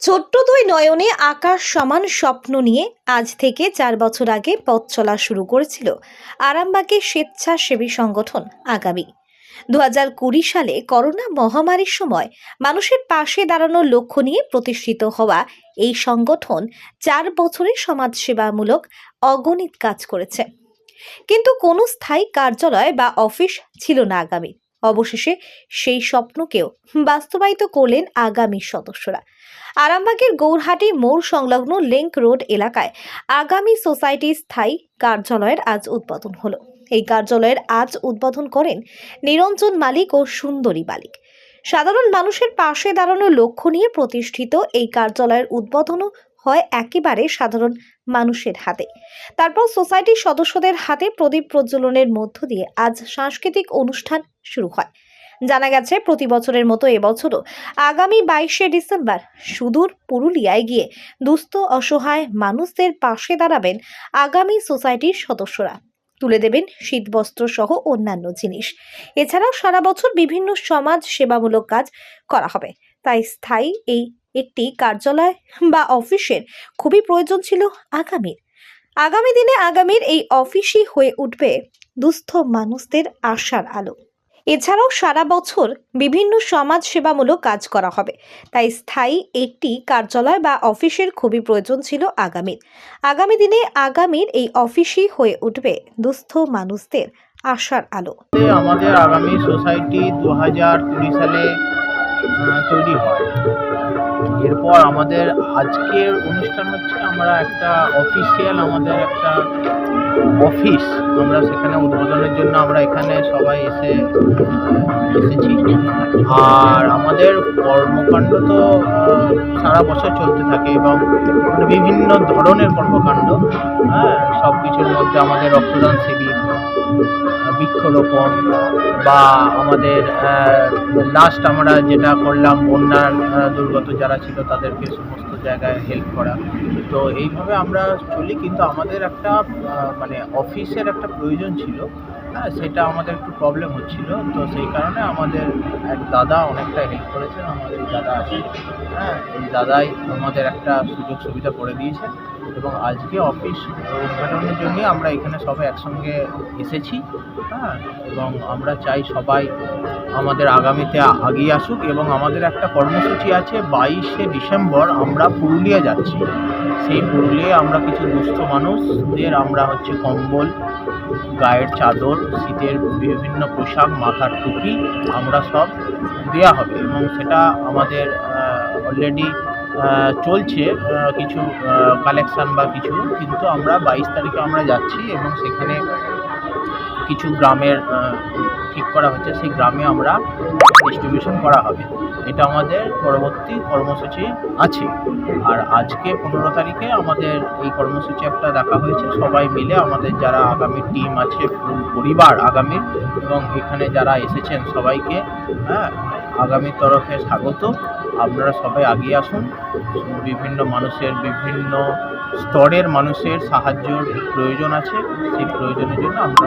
ছোট্ট দুই নয়নে আকাশ সমান স্বপ্ন নিয়ে আজ থেকে চার বছর আগে পথ চলা শুরু করেছিল আরামবাগের স্বেচ্ছাসেবী সংগঠন আগামী। দু হাজার কুড়ি সালে করোনা মহামারীর সময় মানুষের পাশে দাঁড়ানোর লক্ষ্য নিয়ে প্রতিষ্ঠিত হওয়া এই সংগঠন চার বছরে সমাজসেবামূলক অগণিত কাজ করেছে। কিন্তু কোনো স্থায়ী কার্যালয় বা অফিস ছিল না আগামী অবশেষে সেই স্বপ্নকেও বাস্তবায়িত করলেন আগামী সদস্যরা। আরামবাগের গৌরহাটি মোড় সংলগ্ন লিংক রোড এলাকায় আগামী সোসাইটি স্থায়ী কার্যালয়ের আজ উদ্বোধন হলো। এই কার্যালয়ের আজ উদ্বোধন করেন নিরঞ্জন মালিক ও সুন্দরী মালিক। সাধারণ মানুষের পাশে দাঁড়ানোর লক্ষ্য নিয়ে প্রতিষ্ঠিত এই কার্যালয়ের উদ্বোধনও হয় একেবারে সাধারণ মানুষের হাতে। তারপর সোসাইটির সদস্যদের হাতে প্রদীপ প্রজ্বলনের মধ্য দিয়ে আজ সাংস্কৃতিক অনুষ্ঠান শুরু হয়। জানা গেছে, প্রতি বছরের মতো এবছরও আগামী বাইশে ডিসেম্বর সুদূর পুরুলিয়ায় গিয়ে দুস্থ, অসহায় মানুষদের পাশে দাঁড়াবেন আগামী সোসাইটির সদস্যরা। তুলে দেবেন শীতবস্ত্র সহ অন্যান্য জিনিস। এছাড়াও সারা বছর বিভিন্ন সমাজ সেবামূলক কাজ করা হবে। তাই স্থায়ী এই একটি কার্যালয় বা অফিসের খুবই প্রয়োজন ছিল আগামীর। আগামী দিনে আগামীর এই অফিসই হয়ে উঠবে দুস্থ মানুষদের আশার আলো। এছাড়াও সারা বছর বিভিন্ন সমাজ সেবামূলক কাজ করা হবে। তাই স্থায়ী একটি কার্যালয় বা অফিসের খুবই প্রয়োজন ছিল আগামীর। আগামী দিনে আগামীর এই অফিসই হয়ে উঠবে দুস্থ মানুষদের আশার আলো। আমাদের আগামী সোসাইটি দু হাজার কুড়ি সালে তৈরি হয়। এরপর আমাদের আজকের অনুষ্ঠান হচ্ছে আমরা একটা অফিসিয়াল আমাদের একটা অফিস আমরা সেখানে উদ্বোধনের জন্য আমরা এখানে সবাই এসে, এসেছি। আর আমাদের কর্মকাণ্ড তো সারা বছর চলতে থাকে এবং বিভিন্ন ধরনের কর্মকাণ্ড হ্যাঁ সব কিছুর মধ্যে আমাদের রক্তদান শিবির বৃক্ষরোপণ বা আমাদের লাস্ট আমরা যেটা করলাম বন্যার দুর্গত যারা ছিল তাদেরকে সমস্ত জায়গায় হেল্প করা। তো এইভাবে আমরা চলি, কিন্তু আমাদের একটা মানে অফিসের একটা প্রয়োজন ছিল। হ্যাঁ সেটা আমাদের একটু প্রবলেম হচ্ছিল। তো সেই কারণে আমাদের এক দাদা অনেকটা হেল্প করেছেন, আমাদের দাদা আছে হ্যাঁ এই দাদাই আমাদের একটা সুযোগ সুবিধা করে দিয়েছে এবং আজকে অফিস উদ্ঘাটনের জন্য আমরা এখানে সবাই একসঙ্গে এসেছি। হ্যাঁ এবং আমরা চাই সবাই আমাদের আগামীতে আগিয়ে আসুক এবং আমাদের একটা কর্মসূচি আছে, বাইশে ডিসেম্বর আমরা পুরুলিয়া যাচ্ছি। সেই পুরুলিয়ায় আমরা কিছু দুস্থ মানুষদের, আমরা হচ্ছে কম্বল, গায়ের চাদর, শীতের বিভিন্ন পোশাক, মাথার টুপি আমরা সব দেওয়া হবে এবং সেটা আমাদের অলরেডি চলছে কিছু কালেকশান বা কিছু। কিন্তু আমরা বাইশ তারিখে আমরা যাচ্ছি এবং সেখানে কিছু গ্রামের ঠিক করা হচ্ছে সেই গ্রামে আমরা ডিস্ট্রিবিউশন করা হবে। এটা আমাদের পরবর্তী কর্মসূচি আছে। আর আজকে পনেরো তারিখে আমাদের এই কর্মসূচি একটা দেখা হয়েছে। সবাই মিলে আমাদের যারা আগামী টিম আছে পুরো পরিবার আগামীর এবং এখানে যারা এসেছেন সবাইকে হ্যাঁ আগামীর তরফে স্বাগত। আপনারা সবাই এগিয়ে আসুন। বিভিন্ন মানুষের বিভিন্ন স্তরের মানুষের সাহায্যর প্রয়োজন আছে। সেই প্রয়োজনের জন্য আমরা